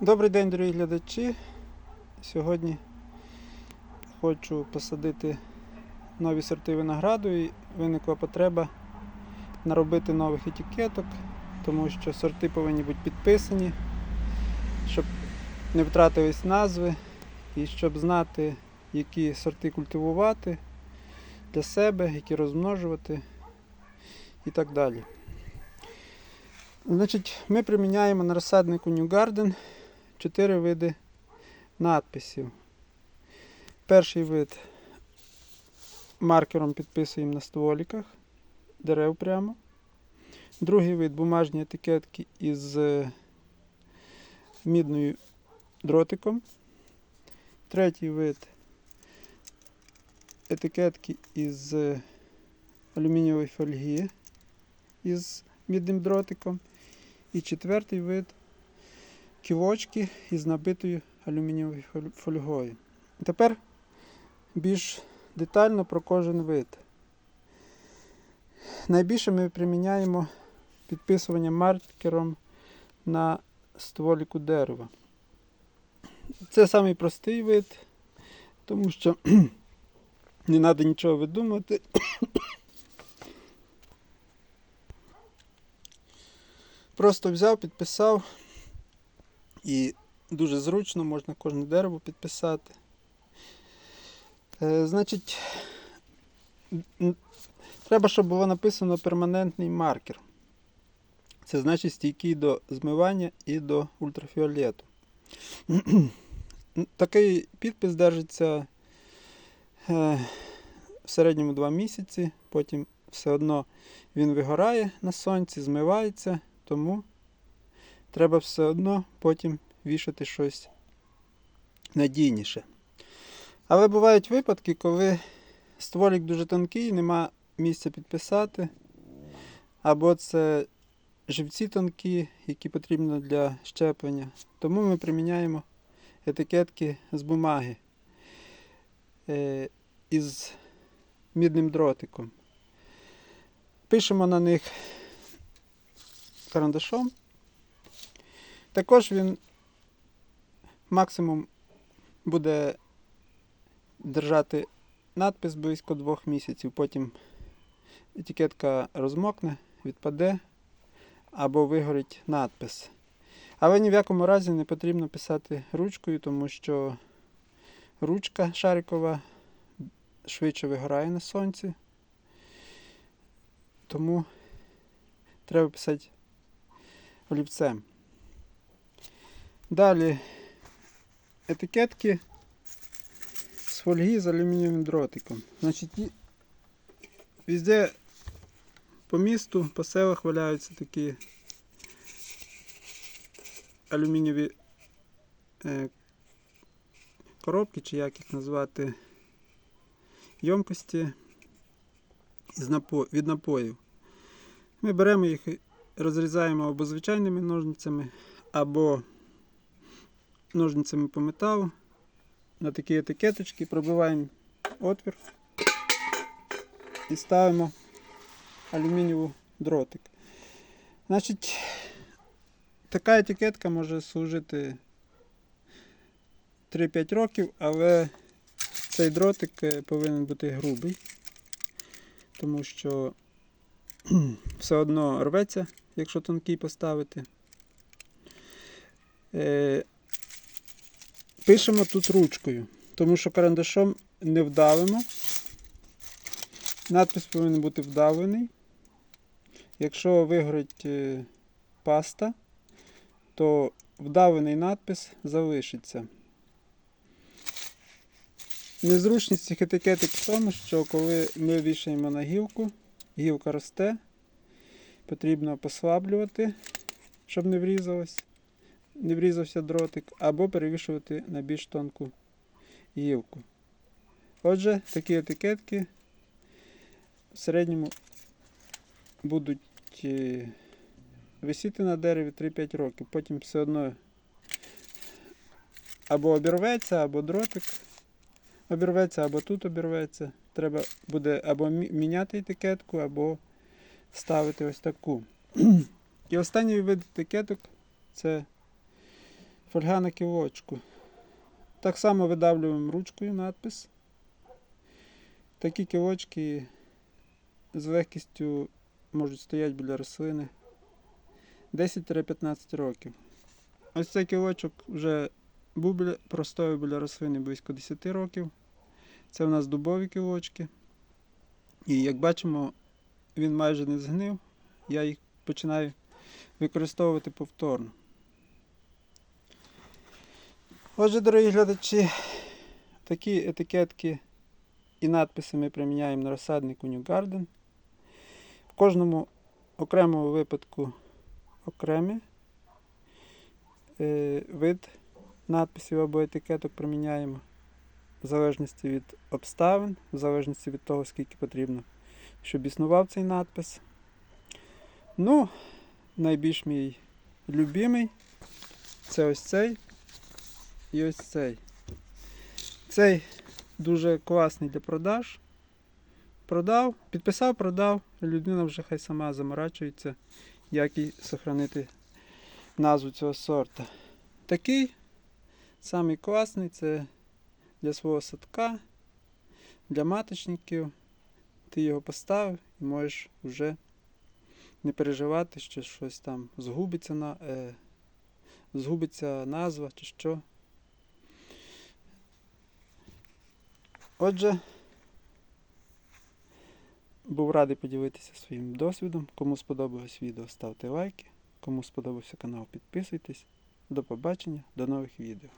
Добрий день, дорогі глядачі. Сьогодні хочу посадити нові сорти винограду і виникла потреба наробити нових етикеток, тому що сорти повинні бути підписані, щоб не втратились назви і щоб знати, які сорти культивувати для себе, які розмножувати і так далі. Значить, ми приміняємо на розсаднику New Garden чотири види надписів. Перший вид маркером підписуємо на стволіках дерев прямо. Другий вид бумажні етикетки із е, мідною дротиком. Третій вид етикетки із е, алюмінієвої фольги із мідним дротиком. І четвертий вид ківочки із набитою алюмінієвою фольгою. Тепер більш детально про кожен вид. Найбільше ми приміняємо підписування маркером на стволіку дерева. Це самий простий вид, тому що не треба нічого видумувати. Просто взяв, підписав і дуже зручно можна кожне дерево підписати. Е, значить, треба, щоб було написано перманентний маркер. Це значить стійкий до змивання і до ультрафіолету. Такий підпис держиться е, в середньому 2 місяці, потім все одно він вигорає на сонці, змивається, тому треба все одно потім вішати щось надійніше. Але бувають випадки, коли стволік дуже тонкий, нема місця підписати, або це живці тонкі, які потрібні для щеплення. Тому ми приміняємо етикетки з бумаги е, із мідним дротиком. Пишемо на них карандашом. Також він максимум буде держати надпис близько двох місяців. Потім етикетка розмокне, відпаде або вигорить надпис. Але ні в якому разі не потрібно писати ручкою, тому що ручка шарикова швидше вигорає на сонці. Тому треба писати олівцем. Далі етикетки з фольги з алюмінієвим дротиком. Значить, везде по місту, по селах валяються такі алюмінієві е, коробки, чи як їх назвати, напо- від напоїв. Ми беремо їх розрізаємо або звичайними ножницями, або ножницями по металу. На такі етикеточки пробиваємо отвір і ставимо алюмінієву дротик. Значить, така етикетка може служити 3-5 років, але цей дротик е, повинен бути грубий, тому що все одно рветься, якщо тонкий поставити. Пишемо тут ручкою, тому що карандашом не вдавимо. Надпис повинен бути вдавлений. Якщо вигорить е, паста, то вдавлений надпис залишиться. Незручність цих етикеток в тому, що коли ми вішаємо на гілку, гілка росте, потрібно послаблювати, щоб не врізалось, не врізався дротик, або перевішувати на більш тонку гілку. Отже, такі етикетки в середньому будуть е, висіти на дереві 3-5 років. Потім все одно або обірветься, або дротик обірветься, або тут обірветься. Треба буде або міняти етикетку, або ставити ось таку. І останній вид етикеток це Фольга на кілочку. Так само видавлюємо ручкою надпис. Такі кілочки з легкістю можуть стояти біля рослини 10-15 років. Ось цей кілочок вже був біля, простояв біля рослини близько 10 років. Це у нас дубові кілочки. І як бачимо, він майже не згнив. Я їх починаю використовувати повторно. Отже, дорогі глядачі, такі етикетки і надписи ми приміняємо на розсаднику New Garden. В кожному окремому випадку окремий е, вид надписів або етикеток приміняємо в залежності від обставин, в залежності від того, скільки потрібно, щоб існував цей надпис. Ну, найбільш мій любимий це ось цей і ось цей. Цей дуже класний для продаж. Продав, підписав, продав. Людина вже хай сама заморачується, як і сохранити назву цього сорта. Такий самий класний це для свого садка, для маточників. Ти його поставив і можеш вже не переживати, що щось там згубиться, на, е, згубиться назва чи що. Отже, був радий поділитися своїм досвідом. Кому сподобалось відео, ставте лайки. Кому сподобався канал, підписуйтесь. До побачення, до нових відео.